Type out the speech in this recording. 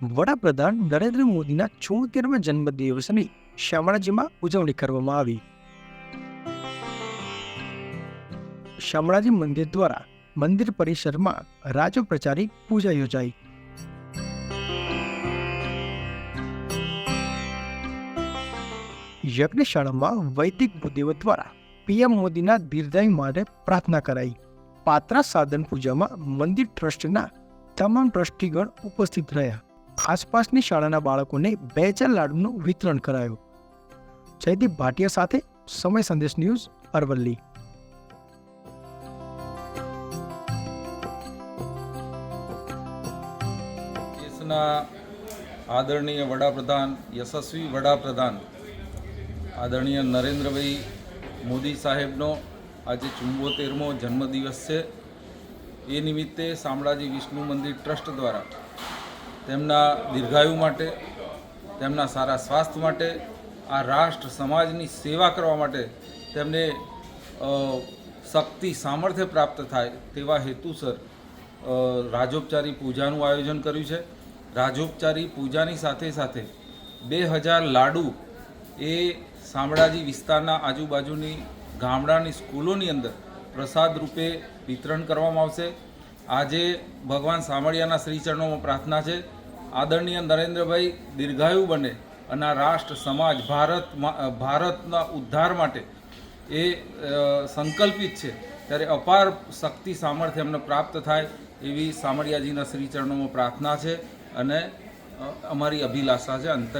વડાપ્રધાન નરેન્દ્ર મોદીના છોતેરમા જન્મદિવસની શામળાજીમાં ઉજવણી કરવામાં આવી. શામળાજી મંદિર દ્વારા મંદિર પરિસરમાં રાજો પ્રચારી પૂજા યોજાઈ. યજ્ઞશાળામાં વૈદિક બુદ્ધિઓ દ્વારા પીએમ મોદીના દીર્ઘાયુ માટે પ્રાર્થના કરાઈ. પાત્રા સાધન પૂજામાં મંદિર ટ્રસ્ટના તમામ ટ્રસ્ટીગણ ઉપસ્થિત રહ્યા. આસપાસની શાળાના બાળકોને બે હજાર લાડુનું વિતરણ કરાયું. જયદીપ ભાટિયા સાથે સમય સંદેશ ન્યૂઝ અરવલ્લી. દેશના આદરણીય વડાપ્રધાન, યશસ્વી વડાપ્રધાન, આદરણીય નરેન્દ્રભાઈ મોદી સાહેબનો આજે ચુંબોતેરમો જન્મદિવસ છે. એ નિમિત્તે શામળાજી વિષ્ણુ મંદિર ટ્રસ્ટ દ્વારા તેમના દીર્ઘાયુ માટે, તેમના સારા સ્વાસ્થ્ય માટે, આ રાષ્ટ્ર સમાજની સેવા કરવા માટે તેમને શક્તિ, સામર્થ્ય પ્રાપ્ત થાય તેવા હેતુસર રાજોપચારી પૂજાનું આયોજન કર્યું છે. રાજોપચારી પૂજાની સાથે સાથે બે હજાર લાડુ એ શામળાજી વિસ્તારના આજુબાજુની ગામડાની સ્કૂલોની અંદર પ્રસાદ રૂપે વિતરણ કરવામાં આવશે. આજે ભગવાન સામળિયાના શ્રીચરણોમાં પ્રાર્થના છે. આદરણીય નરેન્દ્રભાઈ દીર્ઘાયુ બને અને આ રાષ્ટ્ર, સમાજ, ભારત ભારતના ઉદ્ધાર માટે એ સંકલ્પિત છે. ત્યારે અપાર શક્તિ સામર્થ્ય એમને પ્રાપ્ત થાય એવી સામળિયાજીના શ્રીચરણોમાં પ્રાર્થના છે અને અમારી અભિલાષા છે. અંતર